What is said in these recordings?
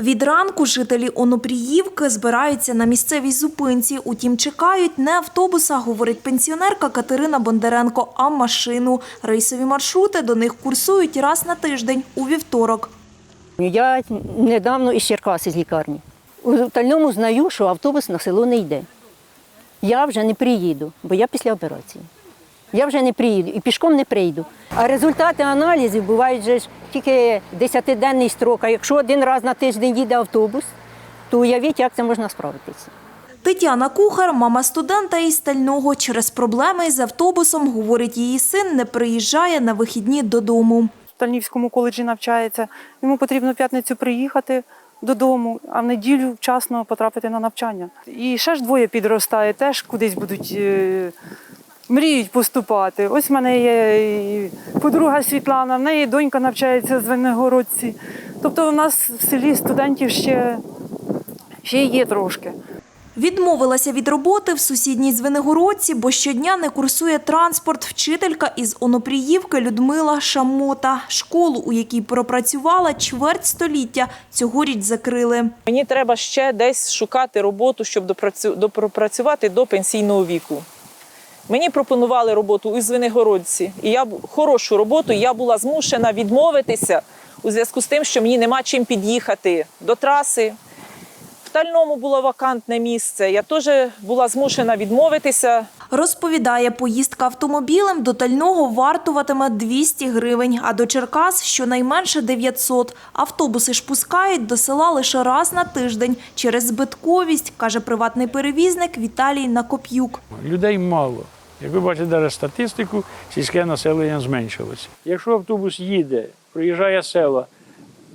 Від ранку жителі Онопріївки збираються на місцевій зупинці. Утім, чекають не автобуса, говорить пенсіонерка Катерина Бондаренко, а машину. Рейсові маршрути до них курсують раз на тиждень у вівторок. Я недавно із Черкаси з лікарні. У Тальному знаю, що автобус на село не йде. Я вже не приїду, бо я після операції. Я вже не приїду і пішком не прийду. А результати аналізів бувають же ж тільки 10-денний строк. А якщо один раз на тиждень їде автобус, то уявіть, як це можна справитися. Тетяна Кухар, мама студента із Стального. Через проблеми з автобусом, говорить її син, не приїжджає на вихідні додому. в Тальнівському коледжі навчається. Йому потрібно в п'ятницю приїхати додому, а в неділю вчасно потрапити на навчання. І ще ж двоє підростає, теж кудись будуть. Мріють поступати. Ось в мене є і подруга Світлана, в неї донька навчається в Звенигородці. Тобто у нас в селі студентів ще, ще є трошки. Відмовилася від роботи в сусідній Звенигородці, бо щодня не курсує транспорт. Вчителька із Онопріївки Людмила Шамота. Школу, у якій пропрацювала чверть століття, цьогоріч закрили. Мені треба ще десь шукати роботу, щоб допрацю- допропрацювати до пенсійного віку. Мені пропонували роботу у Звенигородці, і я хорошу роботу. і Я була змушена відмовитися у зв'язку з тим, що мені нема чим під'їхати до траси. В Тальному було вакантне місце. Я теж була змушена відмовитися. Розповідає, поїздка автомобілем до Тального вартуватиме 200 гривень, а до Черкас – щонайменше 900. Автобуси ж пускають до села лише раз на тиждень через збитковість, каже приватний перевізник Віталій Накоп'юк. Людей мало. Як ви бачите навіть статистику, сільське населення зменшилося. Якщо автобус їде, проїжджає села,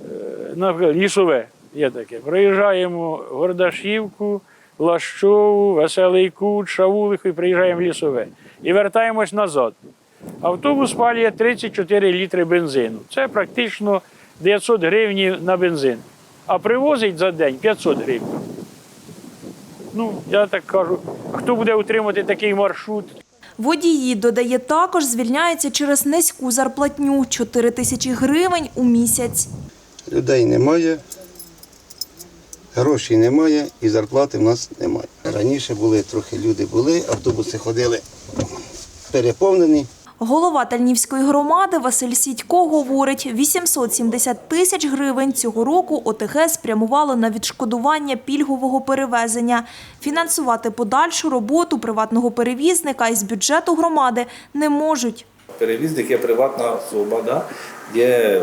е, наприклад, лісове є таке. Проїжджаємо Гордашівку, Лащову, Веселий Кут, Шавулиху і приїжджаємо в лісове. І вертаємось назад. Автобус палює 34 літри бензину. Це практично 900 гривень на бензин. А привозить за день 500 гривень. Ну, я так кажу, хто буде утримувати такий маршрут? Водії, додає, також звільняються через низьку зарплатню – 4 тисячі гривень у місяць. Людей немає, грошей немає і зарплати в нас немає. Раніше були трохи люди були, автобуси ходили переповнені. Голова Тальнівської громади Василь Сідько говорить, 870 тисяч гривень цього року ОТГ спрямувало на відшкодування пільгового перевезення. Фінансувати подальшу роботу приватного перевізника із бюджету громади не можуть. Перевізник є приватна особа, да? є е,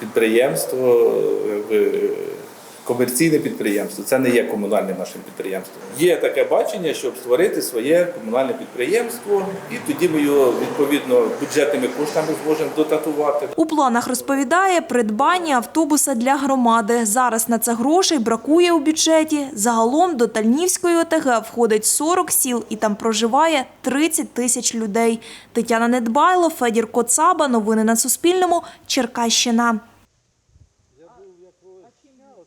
підприємство, якби, комерційне підприємство. Це не є комунальним нашим підприємством. Є таке бачення, щоб створити своє комунальне підприємство, і тоді ми його відповідно бюджетними коштами зможемо дотатувати. У планах розповідає придбання автобуса для громади. Зараз на це грошей бракує у бюджеті. Загалом до Тальнівської ОТГ входить 40 сіл і там проживає 30 тисяч людей. Тетяна Недбайло, Федір Коцаба. Новини на Суспільному. Черкащина.